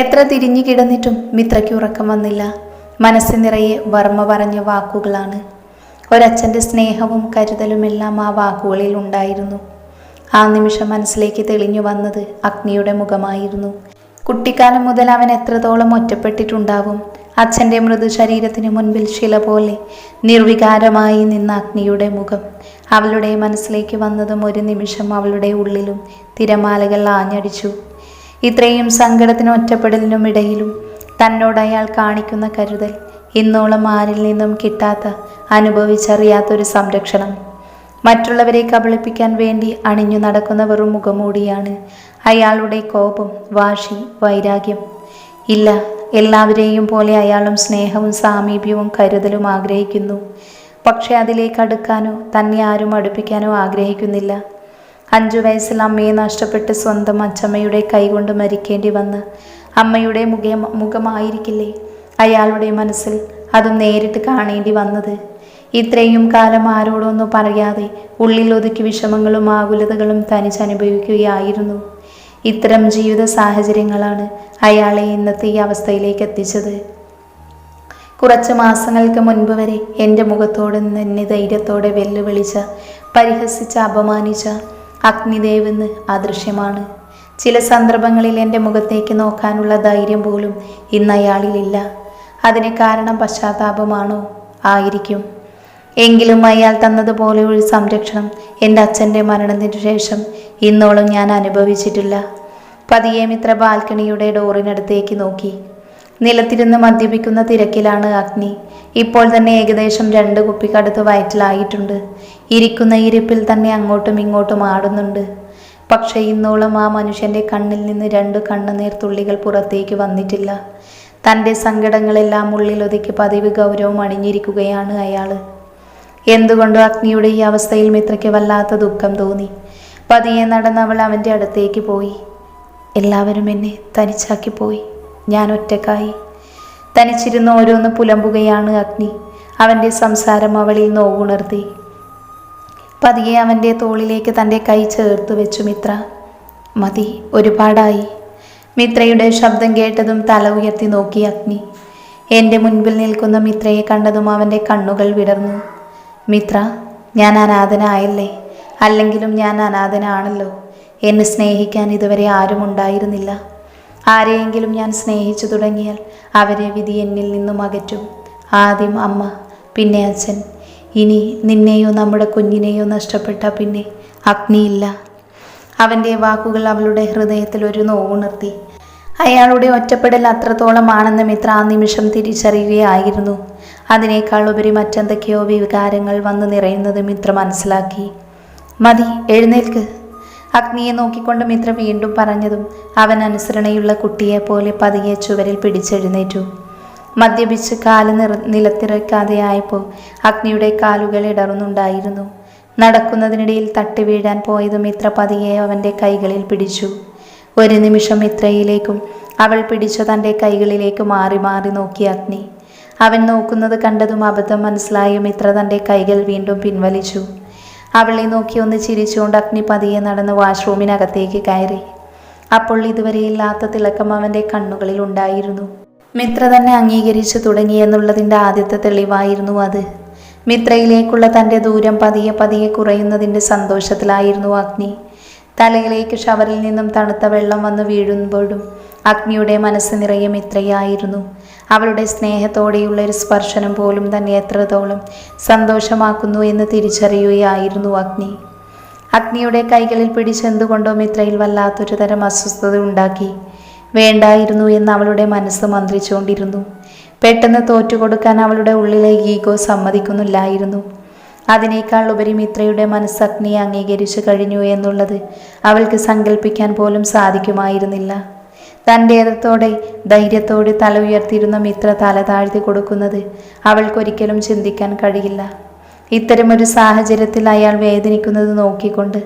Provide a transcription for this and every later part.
എത്ര തിരിഞ്ഞു കിടന്നിട്ടും മിത്രയ്ക്ക് ഉറക്കം വന്നില്ല. മനസ്സ് നിറയെ വർമ്മ പറഞ്ഞ വാക്കുകളാണ്. ഒരച്ഛന്റെ സ്നേഹവും കരുതലുമെല്ലാം ആ വാക്കുകളിൽ ഉണ്ടായിരുന്നു. ആ നിമിഷം മനസ്സിലേക്ക് തെളിഞ്ഞു വന്നത് അഗ്നിയുടെ മുഖമായിരുന്നു. കുട്ടിക്കാലം മുതൽ അവൻ എത്രത്തോളം ഒറ്റപ്പെട്ടിട്ടുണ്ടാവും. അച്ഛന്റെ മൃദു ശരീരത്തിന് മുൻപിൽ ശില പോലെ നിർവികാരമായി നിന്ന അഗ്നിയുടെ മുഖം. അവളുടെ മനസ്സിലേക്ക് വന്നതും ഒരു നിമിഷം അവളുടെ ഉള്ളിലും തിരമാലകൾ ആഞ്ഞടിച്ചു. ഇത്രയും സങ്കടത്തിനും ഒറ്റപ്പെടലിനും ഇടയിലും തന്നോട് അയാൾ കാണിക്കുന്ന കരുതൽ ഇന്നോളം ആരിൽ നിന്നും കിട്ടാത്ത അനുഭവിച്ചറിയാത്തൊരു സംരക്ഷണം. മറ്റുള്ളവരെ കബളിപ്പിക്കാൻ വേണ്ടി അണിഞ്ഞു നടക്കുന്ന വെറും മുഖമൂടിയാണ് അയാളുടെ കോപം വാശി വൈരാഗ്യം. ഇല്ല എല്ലാവരെയും പോലെ അയാളും സ്നേഹവും സാമീപ്യവും കരുതലും ആഗ്രഹിക്കുന്നു. പക്ഷെ അതിലേക്ക് അടുക്കാനോ തന്നെ ആരും അടുപ്പിക്കാനോ ആഗ്രഹിക്കുന്നില്ല. അഞ്ചു വയസ്സിൽ അമ്മയെ നഷ്ടപ്പെട്ട് സ്വന്തം അച്ചമ്മയുടെ കൈകൊണ്ട് മരിക്കേണ്ടി വന്ന് അമ്മയുടെ മുഖ മുഖമായിരിക്കില്ലേ? അയാളുടെ മനസ്സിൽ അത് നേരിട്ട് കാണേണ്ടി വന്നത്. ഇത്രയും കാലം ആരോടൊന്നും പറയാതെ ഉള്ളിൽ ഒതുക്കി വിഷമങ്ങളും ആകുലതകളും തനിച്ചനുഭവിക്കുകയായിരുന്നു. ഇത്തരം ജീവിത സാഹചര്യങ്ങളാണ് അയാളെ ഇന്നത്തെ ഈ അവസ്ഥയിലേക്ക് എത്തിച്ചത്. കുറച്ച് മാസങ്ങൾക്ക് മുൻപ് വരെ എന്റെ മുഖത്തോട് നിന്ന് ധൈര്യത്തോടെ വെല്ലുവിളിച്ച പരിഹസിച്ച അപമാനിച്ച അഗ്നിദേവെന്ന് അദൃശ്യമാണ്. ചില സന്ദർഭങ്ങളിൽ എന്റെ മുഖത്തേക്ക് നോക്കാനുള്ള ധൈര്യം പോലും ഇന്ന് അയാളിലില്ല അതിന് കാരണം പശ്ചാത്താപമാണോ? ആയിരിക്കും. എങ്കിലും അയാൾ തന്നതുപോലെ ഒരു സംരക്ഷണം എന്റെ അച്ഛന്റെ മരണത്തിന് ശേഷം ഇന്നോളം ഞാൻ അനുഭവിച്ചിട്ടില്ല. പതിയെ മിത്ര ബാൽക്കണിയുടെ ഡോറിനടുത്തേക്ക് നോക്കി. നിലത്തിരുന്ന് മദ്യപിക്കുന്ന തിരക്കിലാണ് അഗ്നി. ഇപ്പോൾ തന്നെ ഏകദേശം രണ്ട് കുപ്പിക്കടുത്ത് വയറ്റിലായിട്ടുണ്ട്. ഇരിക്കുന്ന ഇരിപ്പിൽ തന്നെ അങ്ങോട്ടും ഇങ്ങോട്ടും ആടുന്നുണ്ട്. പക്ഷേ ഇന്നോളം ആ മനുഷ്യന്റെ കണ്ണിൽ നിന്ന് രണ്ട് കണ്ണുനീർ തുള്ളികൾ പുറത്തേക്ക് വന്നിട്ടില്ല. തന്റെ സങ്കടങ്ങളെല്ലാം ഉള്ളിലൊതുക്കി പതിവ് ഗൗരവം അണിഞ്ഞിരിക്കുകയാണ് അയാൾ എന്തുകൊണ്ടോ അഗ്നിയുടെ ഈ അവസ്ഥയിൽ മിത്രയ്ക്ക് വല്ലാത്ത ദുഃഖം തോന്നി. പതിയെ നടന്നവൾ അവന്റെ അടുത്തേക്ക് പോയി. എല്ലാവരും എന്നെ തനിച്ചാക്കി പോയി ഞാൻ ഒറ്റക്കായി. തനിച്ചിരുന്ന് ഓരോന്ന് പുലമ്പുകയാണ് അഗ്നി. അവന്റെ സംസാരം അവളിൽ നോവുണർത്തി. പതിയെ അവന്റെ തോളിലേക്ക് തന്റെ കൈ ചേർത്ത് വെച്ചു മിത്ര. മതി ഒരുപാടായി. മിത്രയുടെ ശബ്ദം കേട്ടതും തല ഉയർത്തി നോക്കി അഗ്നി. എന്റെ മുൻപിൽ നിൽക്കുന്ന മിത്രയെ കണ്ടതും അവന്റെ കണ്ണുകൾ വിടർന്നു. മിത്ര ഞാൻ അനാഥനായല്ലേ? അല്ലെങ്കിലും ഞാൻ അനാഥനാണല്ലോ. എന്നെ സ്നേഹിക്കാൻ ഇതുവരെ ആരും ഉണ്ടായിരുന്നില്ല ആരെയെങ്കിലും ഞാൻ സ്നേഹിച്ചു തുടങ്ങിയാൽ അവരെ വിധി എന്നിൽ നിന്നും അകറ്റും. ആദ്യം അമ്മ പിന്നെ അച്ഛൻ. ഇനി നിന്നെയോ നമ്മുടെ കുഞ്ഞിനെയോ നഷ്ടപ്പെട്ട പിന്നെ അഗ്നിയില്ല. അവന്റെ വാക്കുകൾ അവളുടെ ഹൃദയത്തിൽ ഒരു നോവുണർത്തി. അയാളുടെ ഒറ്റപ്പെടൽ അത്രത്തോളമാണെന്ന് മിത്ര ആ നിമിഷം തിരിച്ചറിയുകയായിരുന്നു. അതിനേക്കാൾ ഉപരി മറ്റെന്തൊക്കെയോ വികാരങ്ങൾ വന്നു നിറയുന്നത് മിത്ര മനസ്സിലാക്കി. മതി എഴുന്നേൽക്ക്. അഗ്നിയെ നോക്കിക്കൊണ്ട് മിത്ര വീണ്ടും പറഞ്ഞതും അവൻ അനുസരണയുള്ള കുട്ടിയെ പോലെ പതിയെ ചുവരിൽ പിടിച്ചെഴുന്നേറ്റു. മദ്യപിച്ച് കാൽ നിറ നിലത്തിറക്കാതെ ആയപ്പോൾ അഗ്നിയുടെ കാലുകൾ ഇടറുന്നുണ്ടായിരുന്നു. നടക്കുന്നതിനിടയിൽ തട്ടി വീഴാൻ പോയതും മിത്ര പതിയെ അവന്റെ കൈകളിൽ പിടിച്ചു. ഒരു നിമിഷം മിത്രയിലേക്കും അവൾ പിടിച്ച തന്റെ കൈകളിലേക്ക് മാറി മാറി നോക്കി അഗ്നി. അവൻ നോക്കുന്നത് കണ്ടതും അബദ്ധം മനസ്സിലായ മിത്ര തന്റെ കൈകൾ വീണ്ടും പിൻവലിച്ചു. അവളെ നോക്കി ഒന്ന് ചിരിച്ചുകൊണ്ട് അഗ്നി പതിയെ നടന്ന് വാഷ്റൂമിനകത്തേക്ക് കയറി. അപ്പോൾ ഇതുവരെ ഇല്ലാത്ത തിളക്കം അവന്റെ കണ്ണുകളിൽ ഉണ്ടായിരുന്നു. മിത്ര തന്നെ അംഗീകരിച്ചു തുടങ്ങിയെന്നുള്ളതിന്റെ ആദ്യത്തെ തെളിവായിരുന്നു അത്. മിത്രയിലേക്കുള്ള തന്റെ ദൂരം പതിയെ പതിയെ കുറയുന്നതിന്റെ സന്തോഷത്തിലായിരുന്നു അഗ്നി. തലയിലേക്ക് ഷവറിൽ നിന്നും തണുത്ത വെള്ളം വന്ന് വീഴുമ്പോഴും അഗ്നിയുടെ മനസ്സ് നിറയെ മിത്രയായിരുന്നു. അവളുടെ സ്നേഹത്തോടെയുള്ള ഒരു സ്പർശനം പോലും തന്നെ എത്രത്തോളം സന്തോഷമാക്കുന്നു എന്ന് തിരിച്ചറിയുകയായിരുന്നു അഗ്നി. അഗ്നിയുടെ കൈകളിൽ പിടിച്ചെന്തുകൊണ്ടോ മിത്രയിൽ വല്ലാത്തൊരു തരം അസ്വസ്ഥത ഉണ്ടാക്കി. വേണ്ടായിരുന്നു എന്ന് അവളുടെ മനസ്സ് മന്ത്രിച്ചുകൊണ്ടിരുന്നു. പെട്ടെന്ന് തോറ്റുകൊടുക്കാൻ അവളുടെ ഉള്ളിലെ ഈഗോ സമ്മതിക്കുന്നില്ലായിരുന്നു. അതിനേക്കാൾ ഉപരി മിത്രയുടെ മനസ്സ് അഗ്നിയെ അംഗീകരിച്ചു കഴിഞ്ഞു എന്നുള്ളത് അവൾക്ക് സങ്കല്പിക്കാൻ പോലും സാധിക്കുമായിരുന്നില്ല. തന്റെ ഏതത്തോടെ ധൈര്യത്തോടെ തല ഉയർത്തിയിരുന്ന മിത്ര തല താഴ്ത്തി കൊടുക്കുന്നത് അവൾക്കൊരിക്കലും ചിന്തിക്കാൻ കഴിയില്ല. ഇത്തരമൊരു സാഹചര്യത്തിൽ അയാൾ വേദനിക്കുന്നത് നോക്കിക്കൊണ്ട്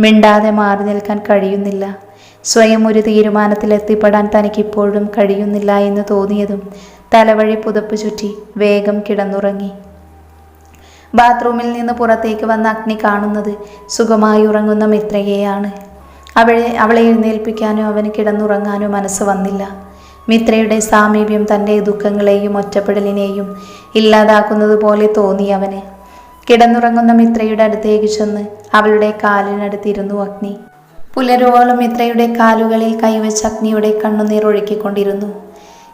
മിണ്ടാതെ മാറി നിൽക്കാൻ കഴിയുന്നില്ല. സ്വയം ഒരു തീരുമാനത്തിൽ എത്തിപ്പെടാൻ തനിക്കിപ്പോഴും കഴിയുന്നില്ല എന്ന് തോന്നിയതും തലവഴി പുതപ്പ് ചുറ്റി വേഗം കിടന്നുറങ്ങി. ബാത്റൂമിൽ നിന്ന് പുറത്തേക്ക് വന്ന അഗ്നി കാണുന്നത് സുഖമായി ഉറങ്ങുന്ന മിത്രയെയാണ്. അവളെ അവളെ എഴുന്നേൽപ്പിക്കാനോ അവന് കിടന്നുറങ്ങാനോ മനസ്സ് വന്നില്ല. മിത്രയുടെ സാമീപ്യം തന്റെ ദുഃഖങ്ങളെയും ഒറ്റപ്പെടലിനെയും ഇല്ലാതാക്കുന്നത് പോലെ തോന്നി അവന്. കിടന്നുറങ്ങുന്ന മിത്രയുടെ അടുത്തേക്ക് ചെന്ന് അവളുടെ കാലിനടുത്തിരുന്നു അഗ്നി. പുലരുവോളം മിത്രയുടെ കാലുകളിൽ കൈവച്ച് അഗ്നിയുടെ കണ്ണുനീർ ഒഴുക്കിക്കൊണ്ടിരുന്നു.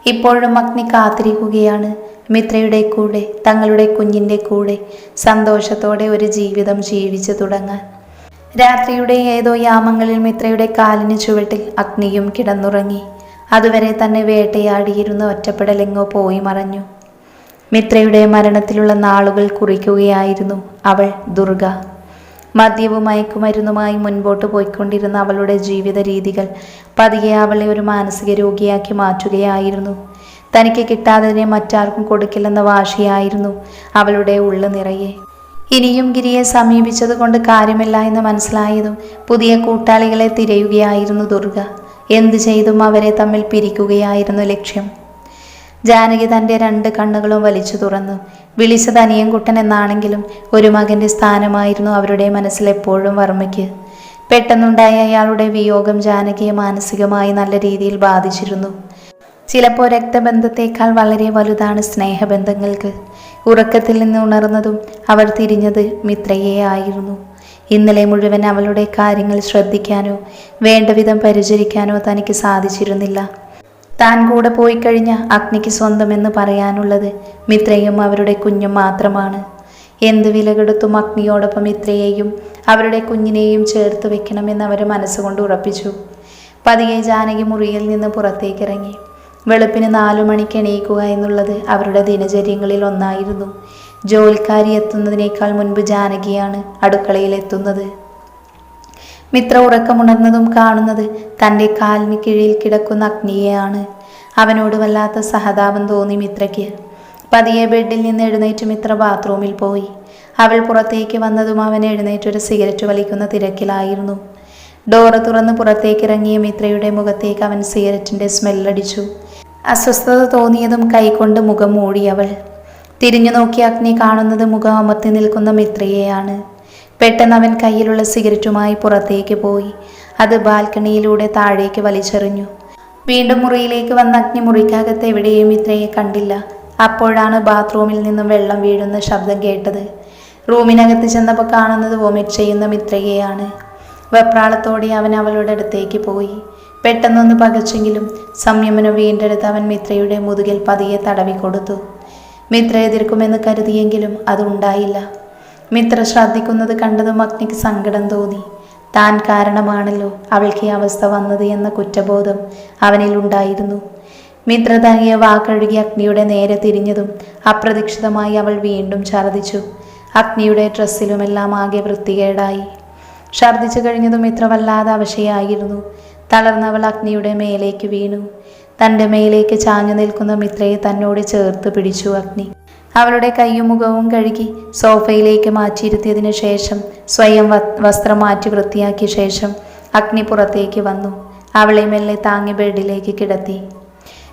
ഇപ്പോഴും അഗ്നി കാത്തിരിക്കുകയാണ്. മിത്രയുടെ കൂടെ തങ്ങളുടെ കുഞ്ഞിന്റെ കൂടെ സന്തോഷത്തോടെ ഒരു ജീവിതം ജീവിച്ചു തുടങ്ങാൻ. രാത്രിയുടെ ഏതോ യാമങ്ങളിൽ മിത്രയുടെ കാലിന് ചുവട്ടിൽ അഗ്നിയും കിടന്നുറങ്ങി. അതുവരെ തന്നെ വേട്ടയാടിയിരുന്ന ഒറ്റപ്പെടലെങ്ങോ പോയി മറഞ്ഞു. മിത്രയുടെ മരണത്തിലുള്ള നാളുകൾ കുറിക്കുകയായിരുന്നു അവൾ ദുർഗ. മദ്യവും മയക്കുമരുന്നുമായി മുൻപോട്ട് പോയിക്കൊണ്ടിരുന്ന അവളുടെ ജീവിത രീതികൾ പതിയെ അവളെ ഒരു മാനസിക രോഗിയാക്കി മാറ്റുകയായിരുന്നു. തനിക്ക് കിട്ടാതെ മറ്റാർക്കും കൊടുക്കില്ലെന്ന വാശിയായിരുന്നു അവളുടെ ഉള്ളു നിറയെ ഇനിയും ഗിരിയെ സമീപിച്ചതുകൊണ്ട് കാര്യമില്ല എന്ന് മനസ്സിലായതും പുതിയ കൂട്ടാളികളെ തിരയുകയായിരുന്നു ദുർഗ. എന്തു ചെയ്തും അവരെ തമ്മിൽ പിരിക്കുകയായിരുന്നു ലക്ഷ്യം. ജാനകി തന്റെ രണ്ട് കണ്ണുകളും വലിച്ചു തുറന്നു. വിളിച്ചത് അനിയൻകുട്ടൻ എന്നാണെങ്കിലും ഒരു മകന്റെ സ്ഥാനമായിരുന്നു അവരുടെ മനസ്സിൽ എപ്പോഴും വർമ്മയ്ക്ക്. പെട്ടെന്നുണ്ടായ അയാളുടെ വിയോഗം ജാനകിയെ മാനസികമായി നല്ല രീതിയിൽ ബാധിച്ചിരുന്നു. ചിലപ്പോൾ രക്തബന്ധത്തേക്കാൾ വളരെ വലുതാണ് സ്നേഹബന്ധങ്ങൾക്ക്. ഉറക്കത്തിൽ നിന്ന് ഉണർന്നതും അവൾ തിരിഞ്ഞത് മിത്രയെ ആയിരുന്നു. ഇന്നലെ മുഴുവൻ അവളുടെ കാര്യങ്ങൾ ശ്രദ്ധിക്കാനോ വേണ്ടവിധം പരിചരിക്കാനോ തനിക്ക് സാധിച്ചിരുന്നില്ല. താൻ കൂടെ പോയി കഴിഞ്ഞ അഗ്നിക്ക് സ്വന്തമെന്ന് പറയാനുള്ളത് മിത്രയും അവരുടെ കുഞ്ഞും മാത്രമാണ്. എന്ത് വിലകെടുത്തും അഗ്നിയോടൊപ്പം മിത്രയെയും അവരുടെ കുഞ്ഞിനെയും ചേർത്ത് വെക്കണമെന്ന് അവർ മനസ്സുകൊണ്ട് ഉറപ്പിച്ചു. പതിയെ ജാനകി മുറിയിൽ നിന്ന് പുറത്തേക്കിറങ്ങി. വെളുപ്പിന് നാലു മണിക്ക് എണീക്കുക എന്നുള്ളത് അവരുടെ ദിനചര്യങ്ങളിൽ ഒന്നായിരുന്നു. ജോലിക്കാരി എത്തുന്നതിനേക്കാൾ മുൻപ് ജാനകിയാണ് അടുക്കളയിൽ എത്തുന്നത്. മിത്ര ഉറക്കമുണർന്നതും കാണുന്നത് തന്റെ കാലിന് കീഴിൽ കിടക്കുന്ന അഗ്നിയെയാണ്. അവനോട് വല്ലാത്ത സഹതാപം തോന്നി മിത്രയ്ക്ക്. പതിയെ ബെഡിൽ നിന്ന് എഴുന്നേറ്റ് മിത്ര ബാത്റൂമിൽ പോയി. അവൾ പുറത്തേക്ക് വന്നതും അവൻ എഴുന്നേറ്റ് ഒരു സിഗരറ്റ് വലിക്കുന്ന തിരക്കിലായിരുന്നു. ഡോറ് തുറന്ന് പുറത്തേക്കിറങ്ങിയ മിത്രയുടെ മുഖത്തേക്ക് അവൻ സിഗരറ്റിന്റെ സ്മെല്ലടിച്ചു. അസ്വസ്ഥത തോന്നിയതും കൈകൊണ്ട് മുഖം മൂടി അവൾ. തിരിഞ്ഞു നോക്കി അഗ്നി കാണുന്നത് മുഖം അമർത്തി നിൽക്കുന്ന മിത്രയെയാണ്. പെട്ടെന്ന് അവൻ കയ്യിലുള്ള സിഗരറ്റുമായി പുറത്തേക്ക് പോയി. അത് ബാൽക്കണിയിലൂടെ താഴേക്ക് വലിച്ചെറിഞ്ഞു. വീണ്ടും മുറിയിലേക്ക് വന്ന അഗ്നി മുറിക്കകത്ത് എവിടെയും മിത്രയെ കണ്ടില്ല. അപ്പോഴാണ് ബാത്റൂമിൽ നിന്നും വെള്ളം വീഴുന്ന ശബ്ദം കേട്ടത്. റൂമിനകത്ത് ചെന്നപ്പോൾ കാണുന്നത് വോമിറ്റ് ചെയ്യുന്ന മിത്രയെയാണ്. വെപ്രാളത്തോടെ അവൻ അവളുടെ അടുത്തേക്ക് പോയി. പെട്ടെന്നൊന്ന് പകച്ചെങ്കിലും സംയമനം വീണ്ടെടുത്ത് അവൻ മിത്രയുടെ മുതുകിൽ പതിയെ തടവി കൊടുത്തു മിത്ര എതിർക്കുമെന്ന് കരുതിയെങ്കിലും അതുണ്ടായില്ല. മിത്ര ശ്രദ്ധിക്കുന്നത് കണ്ടതും അഗ്നിക്ക് സങ്കടം തോന്നി. താൻ കാരണമാണല്ലോ അവൾക്ക് ഈ അവസ്ഥ വന്നത് എന്ന കുറ്റബോധം അവനിൽ ഉണ്ടായിരുന്നു. മിത്ര തങ്ങിയ വാക്കഴുകി അഗ്നിയുടെ നേരെ തിരിഞ്ഞതും അപ്രതീക്ഷിതമായി അവൾ വീണ്ടും ഛർദിച്ചു അഗ്നിയുടെ ഡ്രസ്സിലുമെല്ലാം ആകെ വൃത്തികേടായി. ഛർദിച്ചു കഴിഞ്ഞതും ഇത്ര വല്ലാതെ അവശയായിരുന്നു. തളർന്നവൾ അഗ്നിയുടെ മേലേക്ക് വീണു. തന്റെ മേലേക്ക് ചാഞ്ഞു നിൽക്കുന്ന മിത്രയെ തന്നോട് ചേർത്ത് പിടിച്ചു അഗ്നി. അവളുടെ കൈയും മുഖവും കഴുകി സോഫയിലേക്ക് മാറ്റിയിരുത്തിയതിനു ശേഷം സ്വയം വസ്ത്രം മാറ്റി വൃത്തിയാക്കിയ ശേഷം അഗ്നി പുറത്തേക്ക് വന്നു. അവളെ മെല്ലെ താങ്ങി ബെഡിലേക്ക് കിടത്തി.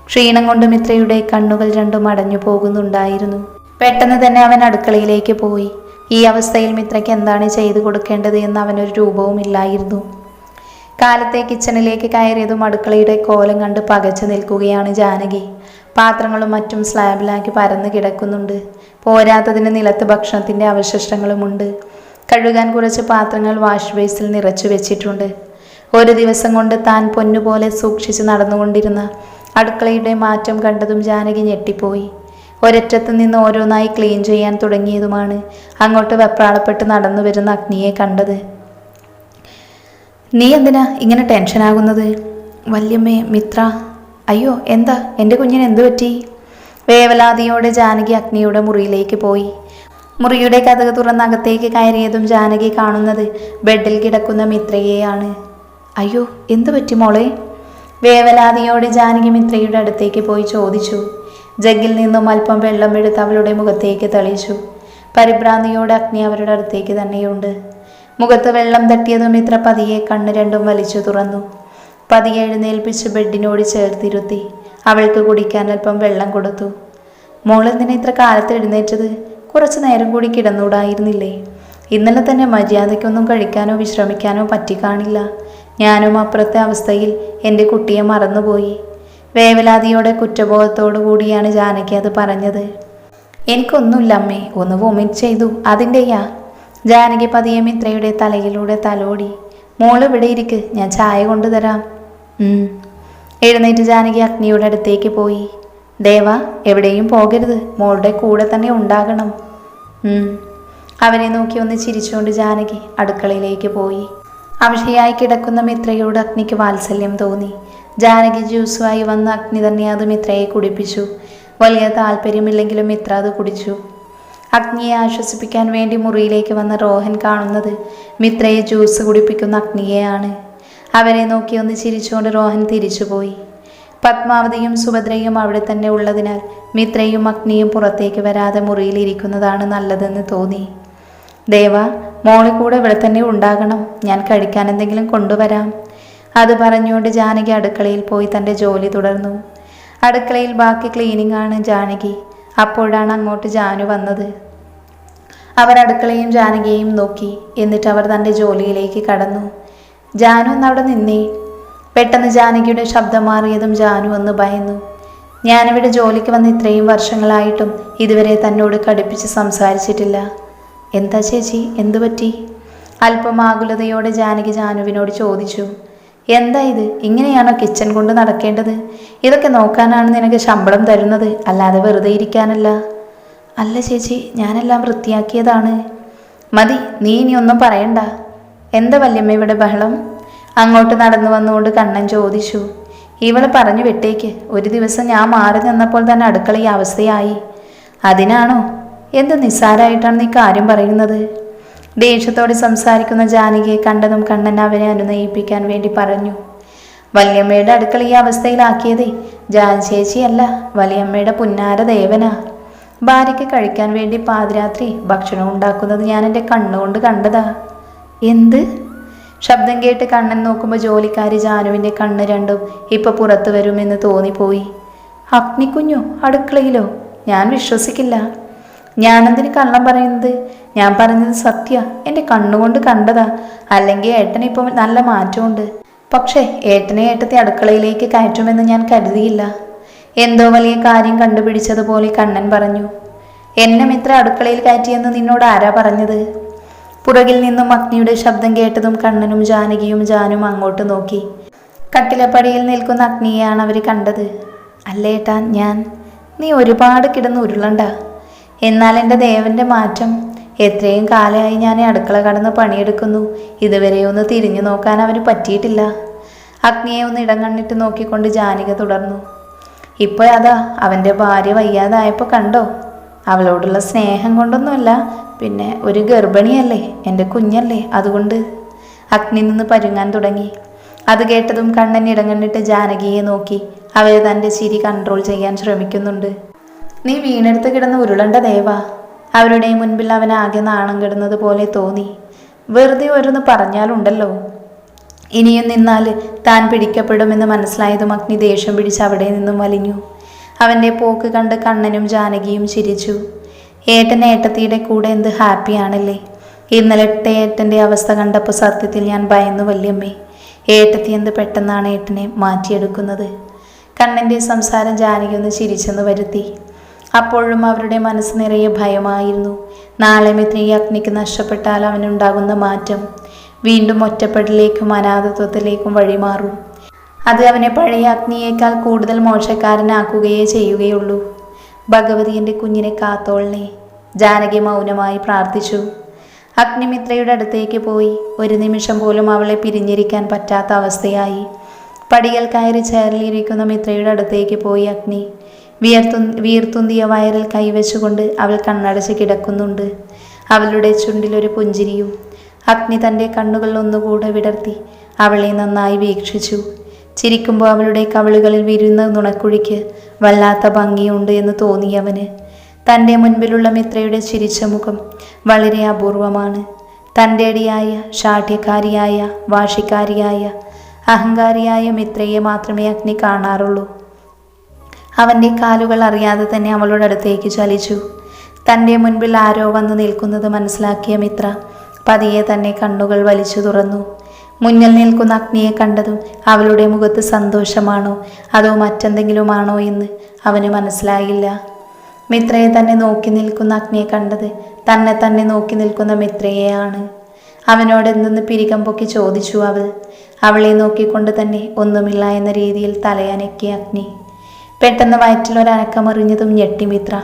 ക്ഷീണം കൊണ്ട് മിത്രയുടെ കണ്ണുകൾ രണ്ടും അടഞ്ഞു പോകുന്നുണ്ടായിരുന്നു. പെട്ടെന്ന് തന്നെ അവൻ അടുക്കളയിലേക്ക് പോയി. ഈ അവസ്ഥയിൽ മിത്രയ്ക്ക് എന്താണ് ചെയ്തു കൊടുക്കേണ്ടത് എന്ന് അവനൊരു രൂപവും ഇല്ലായിരുന്നു. കാലത്തെ കിച്ചണിലേക്ക് കയറിയതും അടുക്കളയുടെ കോലം കണ്ട് പകച്ചു നിൽക്കുകയാണ് ജാനകി. പാത്രങ്ങളും മറ്റും സ്ലാബിലാക്കി പരന്നു കിടക്കുന്നുണ്ട്. പോരാത്തതിന് നിലത്ത് ഭക്ഷണത്തിന്റെ അവശിഷ്ടങ്ങളുമുണ്ട്. കഴുകാൻ കുറച്ച് പാത്രങ്ങൾ വാഷ് ബേസിൽ നിറച്ചു വെച്ചിട്ടുണ്ട്. ഒരു ദിവസം കൊണ്ട് താൻ പൊന്നുപോലെ സൂക്ഷിച്ച് നടന്നുകൊണ്ടിരുന്ന അടുക്കളയുടെ മാറ്റം കണ്ടതും ജാനകി ഞെട്ടിപ്പോയി. ഒരറ്റത്ത് നിന്ന് ഓരോന്നായി ക്ലീൻ ചെയ്യാൻ തുടങ്ങിയതുമാണ് അങ്ങോട്ട് വെപ്രാളപ്പെട്ട് നടന്നു വരുന്ന അഗ്നിയെ കണ്ടത്. നീ എന്തിനാ ഇങ്ങനെ ടെൻഷനാകുന്നത് വല്യമ്മേ മിത്ര അയ്യോ എന്താ? എന്റെ കുഞ്ഞിന് എന്തു പറ്റി? വേവലാതിയോടെ ജാനകി അഗ്നിയുടെ മുറിയിലേക്ക് പോയി. മുറിയുടെ കഥക തുറന്ന് അകത്തേക്ക് കയറിയതും ജാനകി കാണുന്നത് ബെഡിൽ കിടക്കുന്ന മിത്രയെയാണ്. അയ്യോ എന്തു പറ്റി മോളെ? വേവലാതിയോടെ ജാനകി മിത്രയുടെ അടുത്തേക്ക് പോയി ചോദിച്ചു. ജഗ്ഗിൽ നിന്നും അല്പം വെള്ളം എടുത്ത് അവളുടെ മുഖത്തേക്ക് തളിച്ചു പരിഭ്രാന്തിയോടെ അഗ്നി അവരുടെ അടുത്തേക്ക് തന്നെയുണ്ട്. മുഖത്ത് വെള്ളം തട്ടിയതും ഇത്ര പതിയെ കണ്ണ് രണ്ടും വലിച്ചു തുറന്നു. പതിയെ എഴുന്നേൽപ്പിച്ച് ബെഡിനോട് ചേർത്തിരുത്തി അവൾക്ക് കുടിക്കാൻ അല്പം വെള്ളം കൊടുത്തു. മോൾ എന്തിനാ ഇത്ര കാലത്ത് എഴുന്നേറ്റത്? കുറച്ചു നേരം കൂടി കിടന്നൂടായിരുന്നില്ലേ? ഇന്നലെ തന്നെ മര്യാദയ്ക്കൊന്നും കഴിക്കാനോ വിശ്രമിക്കാനോ പറ്റിക്കാണില്ല ഞാനും അപ്പുറത്തെ അവസ്ഥയിൽ എന്റെ കുട്ടിയെ മറന്നുപോയി. വേവലാതിയോടെ കുറ്റബോധത്തോടു കൂടിയാണ് ജാനകി അത് പറഞ്ഞത്. എനിക്കൊന്നുമില്ല അമ്മേ ഒന്ന് വൊമിറ്റ് ചെയ്തു. അതിന്റെയാ ജാനകി പതിയെ മിത്രയുടെ തലയിലൂടെ തലോടി. മോൾ ഇവിടെ ഇരിക്ക് ഞാൻ ചായ കൊണ്ടുതരാം. എഴുന്നേറ്റ് ജാനകി അഗ്നിയുടെ അടുത്തേക്ക് പോയി. ദേവ എവിടെയും പോകരുത്. മോളുടെ കൂടെ തന്നെ ഉണ്ടാകണം. അവനെ നോക്കി ഒന്ന് ചിരിച്ചുകൊണ്ട് ജാനകി അടുക്കളയിലേക്ക് പോയി. അവശയായി കിടക്കുന്ന മിത്രയോട് അഗ്നിക്ക് വാത്സല്യം തോന്നി. ജാനകി ജ്യൂസുമായി വന്ന അഗ്നി തന്നെ അത് മിത്രയെ കുടിപ്പിച്ചു. വലിയ താല്പര്യമില്ലെങ്കിലും മിത്ര അത് കുടിച്ചു. അഗ്നിയെ ആശ്വസിപ്പിക്കാൻ വേണ്ടി മുറിയിലേക്ക് വന്ന റോഹൻ കാണുന്നത് മിത്രയെ ജ്യൂസ് കുടിപ്പിക്കുന്ന അഗ്നിയെയാണ്. അവരെ നോക്കി ഒന്ന് ചിരിച്ചുകൊണ്ട് റോഹൻ തിരിച്ചുപോയി. പത്മാവതിയും സുഭദ്രയും അവിടെ തന്നെ ഉള്ളതിനാൽ മിത്രയും അഗ്നിയും പുറത്തേക്ക് വരാതെ മുറിയിൽ ഇരിക്കുന്നതാണ് നല്ലതെന്ന് തോന്നി. ദേവ മോളി കൂടെ ഇവിടെ തന്നെ ഉണ്ടാകണം. ഞാൻ കഴിക്കാൻ എന്തെങ്കിലും കൊണ്ടുവരാം. അത് പറഞ്ഞുകൊണ്ട് ജാനകി അടുക്കളയിൽ പോയി തന്റെ ജോലി തുടർന്നു. അടുക്കളയിൽ ബാക്കി ക്ലീനിങ് ആണ് ജാനകി. അപ്പോഴാണ് അങ്ങോട്ട് ജാനു വന്നത്. അവർ അടുക്കളയും ജാനകിയെയും നോക്കി. എന്നിട്ട് അവർ തന്റെ ജോലിയിലേക്ക് കടന്നു. ജാനു അവിടെ നിന്നേ. പെട്ടെന്ന് ജാനകിയുടെ ശബ്ദം മാറിയതും ജാനു ഒന്ന് ഭയന്നു. ഞാനിവിടെ ജോലിക്ക് വന്ന് ഇത്രയും വർഷങ്ങളായിട്ടും ഇതുവരെ തന്നോട് കടുപ്പിച്ച് സംസാരിച്ചിട്ടില്ല. എന്താ ചേച്ചി? എന്തു പറ്റി അല്പം ആകുലതയോടെ ജാനകി ജാനുവിനോട് ചോദിച്ചു. എന്താ ഇത്? ഇങ്ങനെയാണോ കിച്ചൺ കൊണ്ട് നടക്കേണ്ടത്? ഇതൊക്കെ നോക്കാനാണ് നിനക്ക് ശമ്പളം തരുന്നത്. അല്ലാതെ വെറുതെ ഇരിക്കാനല്ല. അല്ല ചേച്ചി ഞാനെല്ലാം വൃത്തിയാക്കിയതാണ്. മതി നീ ഇനി ഒന്നും പറയണ്ട. എന്താ വല്യമ്മ ഇവിടെ ബഹളം? അങ്ങോട്ട് നടന്നു വന്നുകൊണ്ട് കണ്ണൻ ചോദിച്ചു. ഇവളെ പറഞ്ഞു വിട്ടേക്ക്. ഒരു ദിവസം ഞാൻ മാറി നിന്നപ്പോൾ തന്നെ അടുക്കള ഈ അവസ്ഥയായി. അതിനാണോ? എന്ത് നിസ്സാരമായിട്ടാണ് നീ കാര്യം പറയുന്നത്? ദേഷ്യത്തോടെ സംസാരിക്കുന്ന ജാനകിയെ കണ്ടതും കണ്ണൻ അവനെ അനുനയിപ്പിക്കാൻ വേണ്ടി പറഞ്ഞു. വലിയമ്മയുടെ അടുക്കള ഈ അവസ്ഥയിലാക്കിയതേ ജാൻ ചേച്ചിയല്ല വലിയമ്മയുടെ പുന്നാര ദേവനാ. ഭാര്യയ്ക്ക് കഴിക്കാൻ വേണ്ടി പാതിരാത്രി ഭക്ഷണം ഉണ്ടാക്കുന്നത് ഞാൻ എന്റെ കണ്ണുകൊണ്ട് കണ്ടതാ. എന്ത്? ശബ്ദം കേട്ട് കണ്ണൻ നോക്കുമ്പോൾ ജോലിക്കാരി ജാനുവിന്റെ കണ്ണ് രണ്ടും ഇപ്പൊ പുറത്തു വരുമെന്ന് തോന്നിപ്പോയി. അഗ്നിക്കുഞ്ഞോ അടുക്കളയിലോ? ഞാൻ വിശ്വസിക്കില്ല. ഞാനെന്തിന് കള്ളം പറയുന്നത്? ഞാൻ പറഞ്ഞത് സത്യ. എന്റെ കണ്ണുകൊണ്ട് കണ്ടതാ. അല്ലെങ്കിൽ ഏട്ടന് ഇപ്പം നല്ല മാറ്റമുണ്ട്. പക്ഷേ ഏട്ടനെ ഏട്ടത്തെ അടുക്കളയിലേക്ക് കയറ്റുമെന്ന് ഞാൻ കരുതിയില്ല. എന്തോ വലിയ കാര്യം കണ്ടുപിടിച്ചതുപോലെ കണ്ണൻ പറഞ്ഞു. എന്നെ മിത്ര അടുക്കളയിൽ കയറ്റിയെന്ന് നിന്നോട് ആരാ പറഞ്ഞത്? പുറകിൽ നിന്നും അഗ്നിയുടെ ശബ്ദം കേട്ടതും കണ്ണനും ജാനകിയും ജാനും അങ്ങോട്ട് നോക്കി. കട്ടിലപ്പടിയിൽ നിൽക്കുന്ന അഗ്നിയെയാണ് അവർ കണ്ടത്. അല്ലേട്ടാ ഞാൻ. നീ ഒരുപാട് കിടന്ന് ഉരുളണ്ട. എന്നാൽ എന്റെ ദേവന്റെ മാറ്റം എത്രയും കാലമായി ഞാൻ അടുക്കള കടന്ന് പണിയെടുക്കുന്നു. ഇതുവരെ ഒന്ന് തിരിഞ്ഞു നോക്കാൻ അവന് പറ്റിയിട്ടില്ല. അഗ്നിയെ ഒന്ന് ഇടം കണ്ണിട്ട് നോക്കിക്കൊണ്ട് ജാനിക തുടർന്നു. ഇപ്പോൾ അതാ അവന്റെ ഭാര്യ വയ്യാതായപ്പോൾ കണ്ടോ? അവളോടുള്ള സ്നേഹം കൊണ്ടൊന്നുമല്ല പിന്നെ ഒരു ഗർഭിണിയല്ലേ എന്റെ കുഞ്ഞല്ലേ അതുകൊണ്ട്. അഗ്നി നിന്ന് പരുങ്ങാൻ തുടങ്ങി. അത് കേട്ടതും കണ്ണൻ ഇടങ്ങണ്ണിട്ട് ജാനകിയെ നോക്കി. അവരെ തന്റെ ചിരി കൺട്രോൾ ചെയ്യാൻ ശ്രമിക്കുന്നുണ്ട്. നീ വീണെടുത്ത് കിടന്ന് ഉരുളണ്ട ദേവ. അവരുടെ മുൻപിൽ അവൻ ആകെ നാണം കിടുന്നത് പോലെ തോന്നി. വെറുതെ ഓരോന്ന് പറഞ്ഞാലുണ്ടല്ലോ. ഇനിയും നിന്നാൽ താൻ പിടിക്കപ്പെടുമെന്ന് മനസ്സിലായതും അഗ്നി ദേഷ്യം പിടിച്ച് അവിടെ നിന്നും വലിഞ്ഞു. അവന്റെ പോക്ക് കണ്ട് കണ്ണനും ജാനകിയും ചിരിച്ചു. ഏട്ടൻ ഏട്ടത്തിയുടെ കൂടെ എന്ത് ഹാപ്പിയാണല്ലേ ഇന്നലെ ഏട്ടന്റെ അവസ്ഥ കണ്ടപ്പോൾ സത്യത്തിൽ ഞാൻ ഭയന്നു വല്യമ്മേ. ഏട്ടത്തി എന്ത് പെട്ടെന്നാണ് ഏട്ടനെ മാറ്റിയെടുക്കുന്നത്. കണ്ണന്റെ സംസാരം ജാനകി ഒന്ന് ചിരിച്ചെന്ന് വരുത്തി. അപ്പോഴും അവരുടെ മനസ്സ് നിറയെ ഭയമായിരുന്നു. നാളെ മിത്ര അഗ്നിക്ക് നഷ്ടപ്പെട്ടാൽ അവനുണ്ടാകുന്ന മാറ്റം വീണ്ടും ഒറ്റപ്പെടലേക്കും അനാഥത്വത്തിലേക്കും വഴിമാറും. അത് അവനെ പഴയ അഗ്നിയേക്കാൾ കൂടുതൽ മോശക്കാരനാക്കുകയേ ചെയ്യുകയുള്ളൂ. ഭഗവതി എന്റെ കുഞ്ഞിനെ കാത്തോളിനെ ജാനകി മൗനമായി പ്രാർത്ഥിച്ചു. അഗ്നിമിത്രയുടെ അടുത്തേക്ക് പോയി. ഒരു നിമിഷം പോലും അവളെ പിരിഞ്ഞിരിക്കാൻ പറ്റാത്ത അവസ്ഥയായി. പടികൾ കയറി ചേരലിരിക്കുന്ന മിത്രയുടെ അടുത്തേക്ക് പോയി അഗ്നി. വിയർത്തു വീർത്തുന്തിയ വയറിൽ കൈവച്ചുകൊണ്ട് അവൾ കണ്ണടച്ച് കിടക്കുന്നുണ്ട്. അവളുടെ ചുണ്ടിലൊരു പുഞ്ചിരിയും. അഗ്നി തന്റെ കണ്ണുകൾ ഒന്നുകൂടെ വിടർത്തി അവളെ നന്നായി വീക്ഷിച്ചു. ചിരിക്കുമ്പോൾ അവളുടെ കവളുകളിൽ വിരുന്ന നുണക്കുഴിക്ക് വല്ലാത്ത ഭംഗിയുണ്ട് എന്ന് തോന്നിയവന് തന്റെ മുൻപിലുള്ള മിത്രയുടെ ചിരിച്ച മുഖം വളരെ അപൂർവമാണ്. തന്റെ അടിയായ ശാഠ്യക്കാരിയായ വാശിക്കാരിയായ അഹങ്കാരിയായ മിത്രയെ മാത്രമേ അഗ്നി കാണാറുള്ളൂ. അവന്റെ കാലുകൾ അറിയാതെ തന്നെ അവളുടെ അടുത്തേക്ക് ചലിച്ചു. തന്റെ മുൻപിൽ ആരോ വന്ന് നിൽക്കുന്നത് മനസ്സിലാക്കിയ മിത്ര പതിയെ തന്നെ കണ്ണുകൾ വലിച്ചു തുറന്നു. മുന്നിൽ നിൽക്കുന്ന അഗ്നിയെ കണ്ടതും അവളുടെ മുഖത്ത് സന്തോഷമാണോ അതോ മറ്റെന്തെങ്കിലുമാണോ എന്ന് അവന് മനസ്സിലായില്ല. മിത്രയെ തന്നെ നോക്കി നിൽക്കുന്ന അഗ്നിയെ കണ്ടത് തന്നെ തന്നെ നോക്കി നിൽക്കുന്ന മിത്രയെയാണ്. അവനോട് എന്തെന്ന് പിരികം പൊക്കി ചോദിച്ചു അവൾ. അവളെ നോക്കിക്കൊണ്ട് തന്നെ ഒന്നുമില്ല എന്ന രീതിയിൽ തലയനക്കി അഗ്നി. പെട്ടെന്ന് വയറ്റിലൊരനക്കമറിഞ്ഞതും ഞെട്ടി മിത്ര.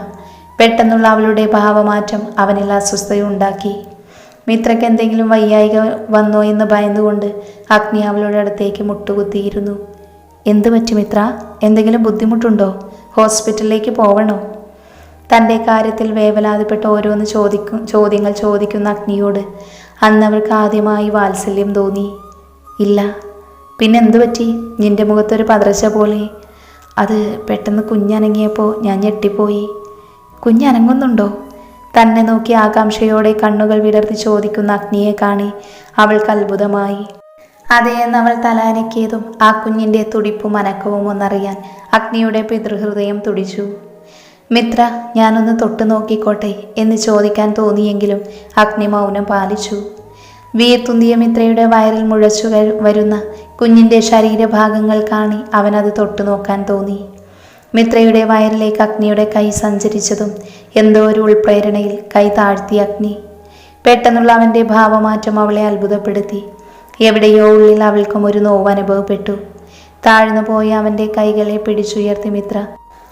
പെട്ടെന്നുള്ള അവളുടെ ഭാവമാറ്റം അവനിൽ അസ്വസ്ഥയുണ്ടാക്കി മിത്രയ്ക്ക് എന്തെങ്കിലും വയ്യായിക വന്നോ എന്ന് ഭയന്നുകൊണ്ട് അഗ്നി അവളുടെ അടുത്തേക്ക് മുട്ടുകുത്തിയിരുന്നു. എന്തു പറ്റി മിത്ര? എന്തെങ്കിലും ബുദ്ധിമുട്ടുണ്ടോ? ഹോസ്പിറ്റലിലേക്ക് പോവണോ? തന്റെ കാര്യത്തിൽ വേവലാതിപ്പെട്ട് ഓരോന്ന് ചോദിക്കും ചോദ്യങ്ങൾ ചോദിക്കുന്ന അഗ്നിയോട് അന്ന് അവൾക്ക് ആദ്യമായി വാത്സല്യം തോന്നി. ഇല്ല. പിന്നെന്തു പറ്റി? നിന്റെ മുഖത്തൊരു പതർച്ച പോലെ അത് പെട്ടെന്ന് കുഞ്ഞനങ്ങിയപ്പോൾ ഞാൻ ഞെട്ടിപ്പോയി. കുഞ്ഞനങ്ങുന്നുണ്ടോ? തന്നെ നോക്കി ആകാംക്ഷയോടെ കണ്ണുകൾ വിടർത്തി ചോദിക്കുന്ന അഗ്നിയെ കാണി അവൾക്ക് അത്ഭുതമായി. അതേന്ന് അവൾ തലാനക്കിയതും ആ കുഞ്ഞിന്റെ തുടിപ്പും അനക്കവും ഒന്നറിയാൻ അഗ്നിയുടെ പിതൃഹൃദയം തുടിച്ചു. മിത്ര ഞാനൊന്ന് തൊട്ടു നോക്കിക്കോട്ടെ എന്ന് ചോദിക്കാൻ തോന്നിയെങ്കിലും അഗ്നി മൗനം പാലിച്ചു. വീർത്തുന്തിയ മിത്രയുടെ വയറിൽ മുഴച്ചു വരുന്ന കുഞ്ഞിന്റെ ശരീരഭാഗങ്ങൾ കാണി അവനത് തൊട്ടു നോക്കാൻ തോന്നി. മിത്രയുടെ വയറിലേക്ക് അഗ്നിയുടെ കൈ സഞ്ചരിച്ചതും എന്തോ ഒരു ഉൾപ്രേരണയിൽ കൈ താഴ്ത്തി അഗ്നി. പെട്ടെന്നുള്ള അവന്റെ ഭാവമാറ്റം അവളെ അത്ഭുതപ്പെടുത്തി. എവിടെയോ ഉള്ളിൽ അവൾക്കും ഒരു നോവ് അനുഭവപ്പെട്ടു. താഴ്ന്നു പോയി അവന്റെ കൈകളെ പിടിച്ചുയർത്തി മിത്ര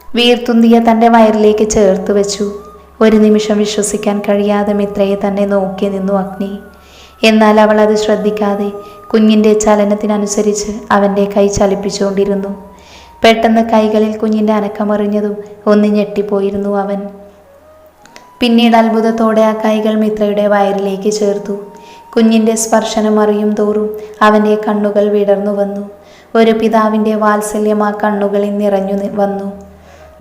വീർത്തുന്തിയ തന്റെ വയറിലേക്ക് ചേർത്ത് വെച്ചു. ഒരു നിമിഷം വിശ്വസിക്കാൻ കഴിയാതെ മിത്രയെ തന്നെ നോക്കി നിന്നു അഗ്നി. എന്നാൽ അവൾ അത് ശ്രദ്ധിക്കാതെ കുഞ്ഞിന്റെ ചലനത്തിനനുസരിച്ച് അവന്റെ കൈ ചലിപ്പിച്ചുകൊണ്ടിരുന്നു. പെട്ടെന്ന് കൈകളിൽ കുഞ്ഞിന്റെ അനക്കമറിഞ്ഞതും ഒന്ന് ഞെട്ടിപ്പോയിരുന്നു അവൻ. പിന്നീട് അത്ഭുതത്തോടെ ആ കൈകൾ മിത്രയുടെ വയറിലേക്ക് ചേർത്തു. കുഞ്ഞിന്റെ സ്പർശനം അറിയും തോറും അവന്റെ കണ്ണുകൾ വിടർന്നു വന്നു. ഒരു പിതാവിന്റെ വാത്സല്യം ആ കണ്ണുകളിൽ നിറഞ്ഞു വന്നു.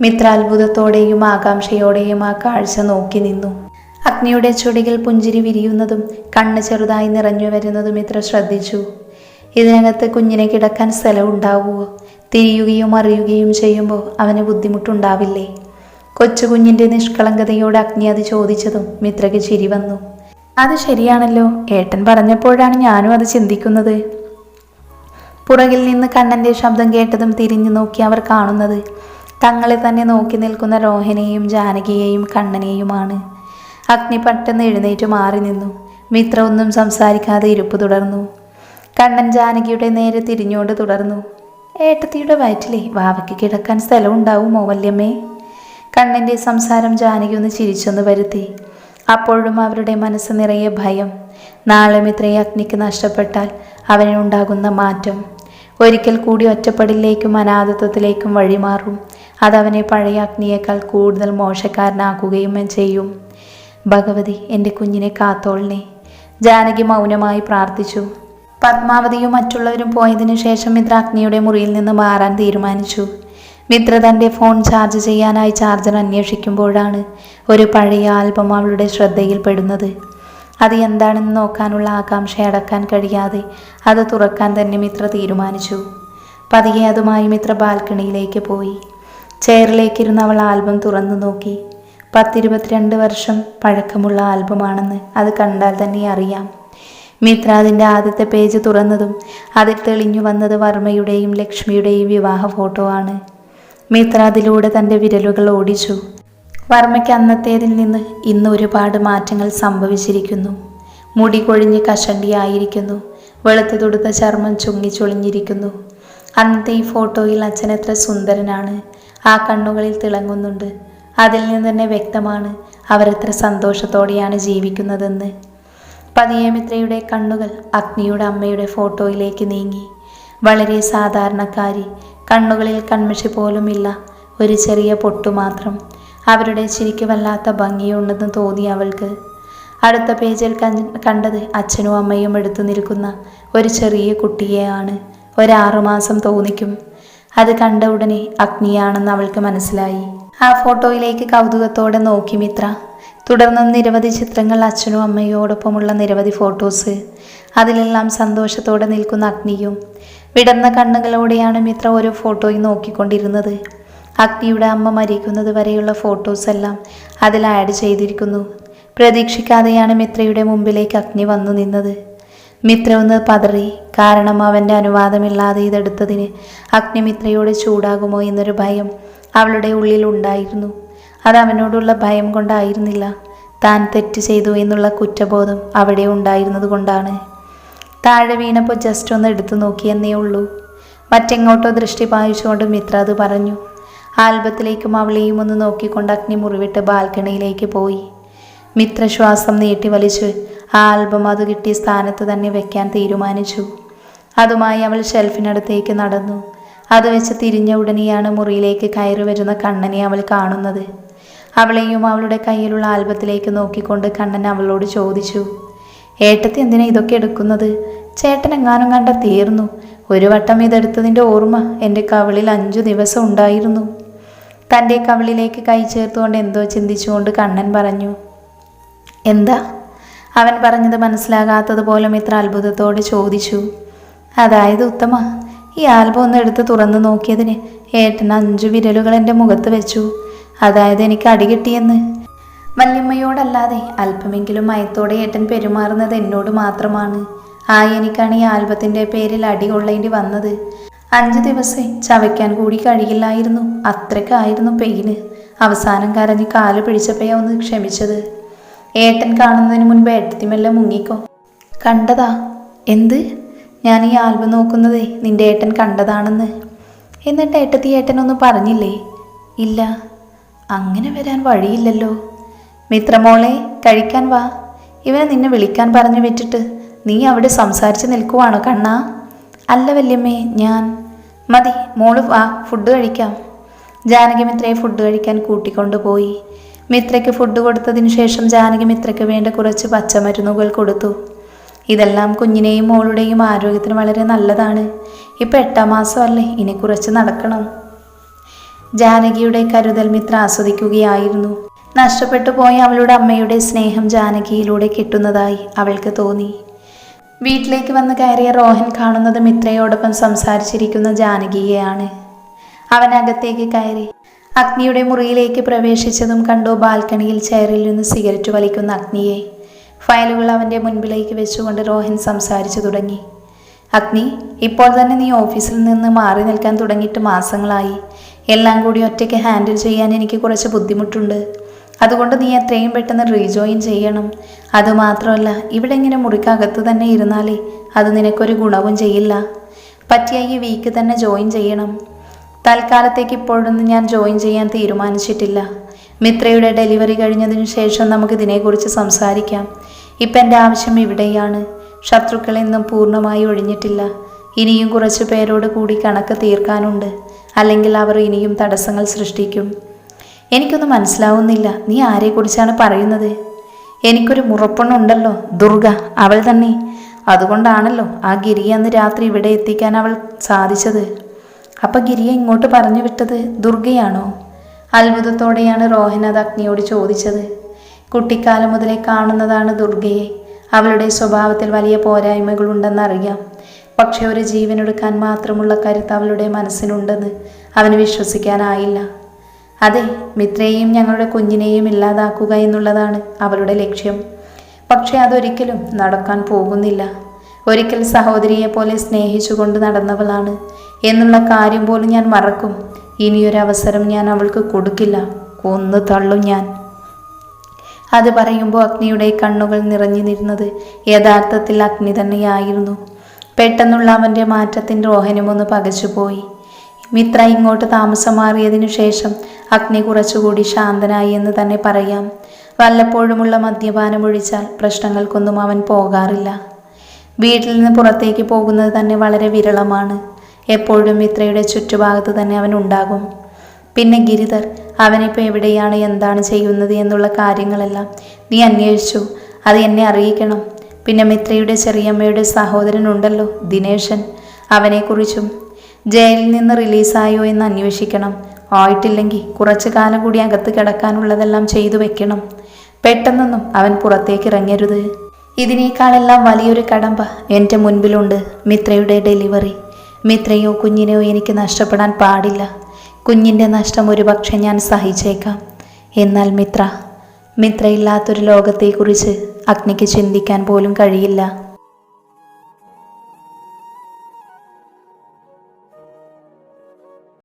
മിത്ര അത്ഭുതത്തോടെയും ആകാംക്ഷയോടെയും ആ കാഴ്ച നോക്കി നിന്നു. അഗ്നിയുടെ ചുടികൾ പുഞ്ചിരി വിരിയുന്നതും കണ്ണ് ചെറുതായി നിറഞ്ഞു വരുന്നതും ഇത്ര ശ്രദ്ധിച്ചു. ഇതിനകത്ത് കുഞ്ഞിനെ കിടക്കാൻ സ്ഥലമുണ്ടാവുമോ തിരിയുകയും അറിയുകയും ചെയ്യുമ്പോൾ അവന് ബുദ്ധിമുട്ടുണ്ടാവില്ലേ? കൊച്ചു കുഞ്ഞിന്റെ നിഷ്കളങ്കതയോട് അഗ്നി അത് ചോദിച്ചതും മിത്രയ്ക്ക് ചിരി വന്നു. അത് ശരിയാണല്ലോ. ഏട്ടൻ പറഞ്ഞപ്പോഴാണ് ഞാനും അത് ചിന്തിക്കുന്നത്. പുറകിൽ നിന്ന് കണ്ണന്റെ ശബ്ദം കേട്ടതും തിരിഞ്ഞു നോക്കി അവർ കാണുന്നത്. തങ്ങളെ തന്നെ നോക്കി നിൽക്കുന്ന രോഹനെയും ജാനകിയെയും കണ്ണനെയുമാണ്. അഗ്നി പെട്ടെന്ന് എഴുന്നേറ്റ് മാറി നിന്നു. മിത്ര ഒന്നും സംസാരിക്കാതെ ഇരിപ്പ് തുടർന്നു. കണ്ണൻ ജാനകിയുടെ നേരെ തിരിഞ്ഞുകൊണ്ട് തുടർന്നു. ഏട്ടത്തിയുടെ വയറ്റിലെ വാവയ്ക്ക് കിടക്കാൻ സ്ഥലം ഉണ്ടാവുമോ വല്യമ്മേ? കണ്ണന്റെ സംസാരം ജാനകി ഒന്ന് ചിരിച്ചൊന്ന് വരുത്തി. അപ്പോഴും അവരുടെ മനസ്സ് നിറയെ ഭയം. നാളെ മിത്രയെ അഗ്നിക്ക് നഷ്ടപ്പെട്ടാൽ അവനുണ്ടാകുന്ന മാറ്റം. ഒരിക്കൽ കൂടി ഒറ്റപ്പെടലിലേക്കും അനാഥത്വത്തിലേക്കും വഴിമാറും. അതവനെ പഴയ അഗ്നിയേക്കാൾ കൂടുതൽ മോശക്കാരനാക്കുകയും ചെയ്യും. ഭഗവതി എന്റെ കുഞ്ഞിനെ കാത്തോളിനെ ജാനകി മൗനമായി പ്രാർത്ഥിച്ചു. പത്മാവതിയും മറ്റുള്ളവരും പോയതിനു ശേഷം മിത്ര അഗ്നിയുടെ മുറിയിൽ നിന്ന് മാറാൻ തീരുമാനിച്ചു. മിത്ര തന്റെ ഫോൺ ചാർജ് ചെയ്യാനായി ചാർജർ അന്വേഷിക്കുമ്പോഴാണ് ഒരു പഴയ ആൽബം അവളുടെ ശ്രദ്ധയിൽപ്പെടുന്നത് അത് എന്താണെന്ന് നോക്കാനുള്ള ആകാംക്ഷ അടക്കാൻ കഴിയാതെ അത് തുറക്കാൻ തന്നെ മിത്ര തീരുമാനിച്ചു. പതിയെ അതുമായി മിത്ര ബാൽക്കണിയിലേക്ക് പോയി. ചെയറിലേക്കിരുന്ന് അവൾ ആൽബം തുറന്നു നോക്കി. പത്തിരുപത്തിരണ്ട് വർഷം പഴക്കമുള്ള ആൽബമാണെന്ന് അത് കണ്ടാൽ തന്നെ അറിയാം. മിത്ര അതിന്റെ ആദ്യത്തെ പേജ് തുറന്നതും അതിൽ തെളിഞ്ഞു വന്നത് വർമ്മയുടെയും ലക്ഷ്മിയുടെയും വിവാഹ ഫോട്ടോ ആണ്. മിത്ര അതിലൂടെ തന്റെ വിരലുകൾ ഓടിച്ചു. വർമ്മയ്ക്ക് അന്നത്തേതിൽ നിന്ന് ഇന്ന് ഒരുപാട് മാറ്റങ്ങൾ സംഭവിച്ചിരിക്കുന്നു. മുടി കൊഴിഞ്ഞ് കഷണ്ടിയായിരിക്കുന്നു. വെളുത്തു തൊടുത്ത ചർമ്മം ചുങ്ങി ചൊളിഞ്ഞിരിക്കുന്നു. അന്നത്തെ ഈ ഫോട്ടോയിൽ അച്ഛൻ എത്ര സുന്ദരനാണ്. ആ കണ്ണുകളിൽ തിളങ്ങുന്നുണ്ട്. അതിൽ നിന്ന് തന്നെ വ്യക്തമാണ് അവരെത്ര സന്തോഷത്തോടെയാണ് ജീവിക്കുന്നതെന്ന്. പതിയേമിത്രയുടെ കണ്ണുകൾ അഗ്നിയുടെ അമ്മയുടെ ഫോട്ടോയിലേക്ക് നീങ്ങി. വളരെ സാധാരണക്കാരി കണ്ണുകളിൽ കൺമിഷി പോലുമില്ല ഒരു ചെറിയ പൊട്ടു മാത്രം. അവരുടെ ചിരിക്ക് വല്ലാത്ത ഭംഗിയുണ്ടെന്ന് തോന്നി അവൾക്ക്. അടുത്ത പേജിൽ കണ്ടത് അച്ഛനും അമ്മയും എടുത്തു നിൽക്കുന്ന ഒരു ചെറിയ കുട്ടിയെയാണ്. ഒരാറുമാസം തോന്നിക്കും. അത് കണ്ട ഉടനെ അഗ്നിയാണെന്ന് അവൾക്ക് മനസ്സിലായി. ആ ഫോട്ടോയിലേക്ക് കൗതുകത്തോടെ നോക്കി മിത്ര. തുടർന്ന് നിരവധി ചിത്രങ്ങൾ അച്ഛനും അമ്മയോടൊപ്പമുള്ള നിരവധി ഫോട്ടോസ്. അതിലെല്ലാം സന്തോഷത്തോടെ നിൽക്കുന്ന അഗ്നിയും. വിടർന്ന കണ്ണുകളോടെയാണ് മിത്ര ഓരോ ഫോട്ടോയും നോക്കിക്കൊണ്ടിരുന്നത്. അഗ്നിയുടെ അമ്മ മരിക്കുന്നത് വരെയുള്ള ഫോട്ടോസ് എല്ലാം അതിൽ ആഡ് ചെയ്തിരിക്കുന്നു. പ്രതീക്ഷിക്കാതെയാണ് മിത്രയുടെ മുമ്പിലേക്ക് അഗ്നി വന്നു നിന്നത്. മിത്ര ഒന്ന് പതറി കാരണം അവന്റെ അനുവാദമില്ലാതെ ഇതെടുത്തതിന് അഗ്നിമിത്രയോട് ചൂടാകുമോ എന്നൊരു ഭയം അവളുടെ ഉള്ളിൽ ഉണ്ടായിരുന്നു. അത് അവനോടുള്ള ഭയം കൊണ്ടായിരുന്നില്ല. താൻ തെറ്റ് ചെയ്തു എന്നുള്ള കുറ്റബോധം അവിടെ ഉണ്ടായിരുന്നത് കൊണ്ടാണ്. താഴെ വീണപ്പോൾ ജസ്റ്റ് ഒന്ന് എടുത്തു നോക്കിയെന്നേ ഉള്ളൂ. മറ്റെങ്ങോട്ടോ ദൃഷ്ടി പായിച്ചുകൊണ്ട് മിത്ര അത് പറഞ്ഞു. ആൽബത്തിലേക്കും അവളെയും ഒന്ന് നോക്കിക്കൊണ്ട് അഗ്നി മുറിവിട്ട് ബാൽക്കണിയിലേക്ക് പോയി. മിത്ര ശ്വാസം നീട്ടി വലിച്ച് ആ ആൽബം അത് കിട്ടിയ സ്ഥാനത്ത് തന്നെ വെക്കാൻ തീരുമാനിച്ചു. അതുമായി അവൾ ഷെൽഫിനടുത്തേക്ക് നടന്നു. അത് വെച്ച് തിരിഞ്ഞ ഉടനെയാണ് മുറിയിലേക്ക് കയറി വരുന്ന കണ്ണനെ അവൾ കാണുന്നത്. അവളെയും അവളുടെ കയ്യിലുള്ള ആൽബത്തിലേക്ക് നോക്കിക്കൊണ്ട് കണ്ണൻ അവളോട് ചോദിച്ചു ഏട്ടത്തി എന്തിനാ ഇതൊക്കെ എടുക്കുന്നത്? ചേട്ടൻ എങ്ങാനും കണ്ട തീർന്നു. ഒരു വട്ടം ഇതെടുത്തതിന്റെ ഓർമ്മ എന്റെ കവളിൽ അഞ്ചു ദിവസം ഉണ്ടായിരുന്നു. തന്റെ കവളിലേക്ക് കൈ ചേർത്തുകൊണ്ട് എന്തോ ചിന്തിച്ചുകൊണ്ട് കണ്ണൻ പറഞ്ഞു എന്താ? അവൻ പറഞ്ഞത് മനസ്സിലാകാത്തതുപോലും ഇത്ര അത്ഭുതത്തോടെ ചോദിച്ചു അതായത് ഉത്തമ ഈ ആൽബം ഒന്ന് എടുത്ത് തുറന്നു നോക്കിയതിന് ഏട്ടൻ അഞ്ചു വിരലുകൾ എന്റെ മുഖത്ത് വെച്ചു. അതായത് എനിക്ക് അടി കിട്ടിയെന്ന്. വല്യമ്മയോടല്ലാതെ അല്പമെങ്കിലും മയത്തോടെ ഏട്ടൻ പെരുമാറുന്നത് എന്നോട് മാത്രമാണ്. ആ എനിക്കാണ് ഈ ആൽബത്തിന്റെ പേരിൽ അടി കൊള്ളേണ്ടി വന്നത്. അഞ്ച് ദിവസം ചവയ്ക്കാൻ കൂടി കഴിയില്ലായിരുന്നു. അത്രയ്ക്കായിരുന്നു പെയിന്. അവസാനം കരഞ്ഞ് കാൽ പിടിച്ചപ്പോഴാ ഒന്ന് ക്ഷമിച്ചത്. ഏട്ടൻ കാണുന്നതിന് മുൻപ് ഏട്ടത്തിമെല്ലാം മുങ്ങിക്കോ. കണ്ടതാ. എന്ത്? ഞാൻ ഈ ആൽബം നോക്കുന്നതേ നിന്റെ ഏട്ടൻ കണ്ടതാണെന്ന്. എന്നിട്ട് ഏട്ടത്തി ഏട്ടനൊന്നും പറഞ്ഞില്ലേ? ഇല്ല അങ്ങനെ വരാൻ വഴിയില്ലല്ലോ. മിത്രമോളെ കഴിക്കാൻ വാ. ഇവനെ നിന്നെ വിളിക്കാൻ പറഞ്ഞു വെച്ചിട്ട് നീ അവിടെ സംസാരിച്ച് നിൽക്കുവാണോ കണ്ണാ? അല്ല വല്യമ്മേ ഞാൻ. മതി മോൾ വാ ഫുഡ് കഴിക്കാം. ജാനകി മിത്രയെ ഫുഡ് കഴിക്കാൻ കൂട്ടിക്കൊണ്ടുപോയി മിത്രയ്ക്ക് ഫുഡ് കൊടുത്തതിനു ശേഷം ജാനകി മിത്രയ്ക്ക് വേണ്ട കുറച്ച് പച്ചമരുന്നുകൾ കൊടുത്തു. ഇതെല്ലാം കുഞ്ഞിനെയും മോളുടെയും ആരോഗ്യത്തിന് വളരെ നല്ലതാണ്. ഇപ്പം എട്ടാം മാസമല്ലേ ഇനി കുറച്ച് നടക്കണം. ജാനകിയുടെ കരുതൽ മിത്ര ആസ്വദിക്കുകയായിരുന്നു. നഷ്ടപ്പെട്ടു പോയ അവളുടെ അമ്മയുടെ സ്നേഹം ജാനകിയിലൂടെ കിട്ടുന്നതായി അവൾക്ക് തോന്നി. വീട്ടിലേക്ക് വന്ന് കയറിയ റോഹൻ കാണുന്നത് മിത്രയോടൊപ്പം സംസാരിച്ചിരിക്കുന്ന ജാനകിയെയാണ്. അവൻ അകത്തേക്ക് കയറി അഗ്നിയുടെ മുറിയിലേക്ക് പ്രവേശിച്ചതും കണ്ടു ബാൽക്കണിയിൽ ചെയറിൽ നിന്ന് സിഗരറ്റ് വലിക്കുന്ന അഗ്നിയെ. ഫയലുകൾ അവന്റെ മുൻപിലേക്ക് വെച്ചുകൊണ്ട് രോഹൻ സംസാരിച്ചു തുടങ്ങി. അഗ്നി ഇപ്പോൾ തന്നെ നീ ഓഫീസിൽ നിന്ന് മാറി നിൽക്കാൻ തുടങ്ങിയിട്ട് മാസങ്ങളായി. എല്ലാം കൂടി ഒറ്റയ്ക്ക് ഹാൻഡിൽ ചെയ്യാൻ എനിക്ക് കുറച്ച് ബുദ്ധിമുട്ടുണ്ട്. അതുകൊണ്ട് നീ എത്രയും പെട്ടെന്ന് റീജോയിൻ ചെയ്യണം. അതുമാത്രമല്ല ഇവിടെ ഇങ്ങനെ മുറിക്കകത്ത് തന്നെ ഇരുന്നാലേ അത് നിനക്കൊരു ഗുണവും ചെയ്യില്ല. പറ്റിയ ഈ വീക്ക് തന്നെ ജോയിൻ ചെയ്യണം. തൽക്കാലത്തേക്ക് ഇപ്പോഴൊന്നും ഞാൻ ജോയിൻ ചെയ്യാൻ തീരുമാനിച്ചിട്ടില്ല. മിത്രയുടെ ഡെലിവറി കഴിഞ്ഞതിനു ശേഷം നമുക്ക് ഇതിനെക്കുറിച്ച് സംസാരിക്കാം. ഇപ്പം എന്റെ ആവശ്യം ഇവിടെയാണ്. ശത്രുക്കളെന്നും പൂർണമായി ഒഴിഞ്ഞിട്ടില്ല. ഇനിയും കുറച്ച് പേരോട് കൂടി കണക്ക് തീർക്കാനുണ്ട്. അല്ലെങ്കിൽ അവർ ഇനിയും തടസ്സങ്ങൾ സൃഷ്ടിക്കും. എനിക്കൊന്നും മനസ്സിലാവുന്നില്ല. നീ ആരെക്കുറിച്ചാണ് പറയുന്നത്? എനിക്കൊരു മുറപ്പെണ്ണുണ്ടല്ലോ ദുർഗ. അവൾ തന്നെ. അതുകൊണ്ടാണല്ലോ ആ ഗിരിയെ അന്ന് രാത്രി ഇവിടെ എത്തിക്കാൻ അവൾ സാധിച്ചത്. അപ്പം ഗിരിയെ ഇങ്ങോട്ട് പറഞ്ഞു വിട്ടത് ദുർഗയാണോ? അത്ഭുതത്തോടെയാണ് റോഹൻ അത് അഗ്നിയോട് ചോദിച്ചത്. കുട്ടിക്കാലം മുതലേ കാണുന്നതാണ് ദുർഗയെ. അവളുടെ സ്വഭാവത്തിൽ വലിയ പോരായ്മകളുണ്ടെന്നറിയാം. പക്ഷെ ഒരു ജീവനെടുക്കാൻ മാത്രമുള്ള കരുത്ത് അവളുടെ മനസ്സിനുണ്ടെന്ന് അവന് വിശ്വസിക്കാനായില്ല. അതെ മിത്രയെയും ഞങ്ങളുടെ കുഞ്ഞിനെയും ഇല്ലാതാക്കുക എന്നുള്ളതാണ് അവളുടെ ലക്ഷ്യം. പക്ഷെ അതൊരിക്കലും നടക്കാൻ പോകുന്നില്ല. ഒരിക്കൽ സഹോദരിയെ പോലെ സ്നേഹിച്ചുകൊണ്ട് നടന്നവളാണ് എന്നുള്ള കാര്യം പോലും ഞാൻ മറക്കും. ഇനിയൊരവസരം ഞാൻ അവൾക്ക് കൊടുക്കില്ല. കൊന്നു തള്ളും ഞാൻ. അത് പറയുമ്പോൾ അഗ്നിയുടെ കണ്ണുകൾ നിറഞ്ഞു നിരുന്നത് യഥാർത്ഥത്തിൽ അഗ്നി തന്നെയായിരുന്നു. പെട്ടെന്നുള്ള അവന്റെ മാറ്റത്തിന്റെ ഓഹനമൊന്ന് പകച്ചുപോയി. മിത്ര ഇങ്ങോട്ട് താമസം മാറിയതിനു ശേഷം അഗ്നി കുറച്ചുകൂടി ശാന്തനായി എന്ന് തന്നെ പറയാം. വല്ലപ്പോഴുമുള്ള മദ്യപാനം ഒഴിച്ചാൽ പ്രശ്നങ്ങൾക്കൊന്നും അവൻ പോകാറില്ല. വീട്ടിൽ നിന്ന് പുറത്തേക്ക് പോകുന്നത് തന്നെ വളരെ വിരളമാണ്. എപ്പോഴും മിത്രയുടെ ചുറ്റുഭാഗത്ത് തന്നെ അവൻ ഉണ്ടാകും. പിന്നെ ഗിരിധർ അവനിപ്പോൾ എവിടെയാണ് എന്താണ് ചെയ്യുന്നത് എന്നുള്ള കാര്യങ്ങളെല്ലാം നീ അന്വേഷിച്ചു. അത് എന്നെ അറിയിക്കണം. പിന്നെ മിത്രയുടെ ചെറിയമ്മയുടെ സഹോദരനുണ്ടല്ലോ ദിനേശൻ. അവനെക്കുറിച്ചും ജയിലിൽ നിന്ന് റിലീസായോ എന്ന് അന്വേഷിക്കണം. ആയിട്ടില്ലെങ്കിൽ കുറച്ചു കാലം കൂടി അകത്ത് കിടക്കാനുള്ളതെല്ലാം ചെയ്തു വെക്കണം. പെട്ടെന്നൊന്നും അവൻ പുറത്തേക്ക് ഇറങ്ങരുത്. ഇതിനേക്കാളെല്ലാം വലിയൊരു കടമ്പ എന്റെ മുൻപിലുണ്ട് മിത്രയുടെ ഡെലിവറി. മിത്രയോ കുഞ്ഞിനെയോ എനിക്ക് നഷ്ടപ്പെടാൻ പാടില്ല. കുഞ്ഞിന്റെ നഷ്ടം ഒരുപക്ഷെ ഞാൻ സഹിച്ചേക്കാം. എന്നാൽ മിത്ര മിത്രയില്ലാത്തൊരു ലോകത്തെക്കുറിച്ച് അഗ്നിക്ക് ചിന്തിക്കാൻ പോലും കഴിയില്ല.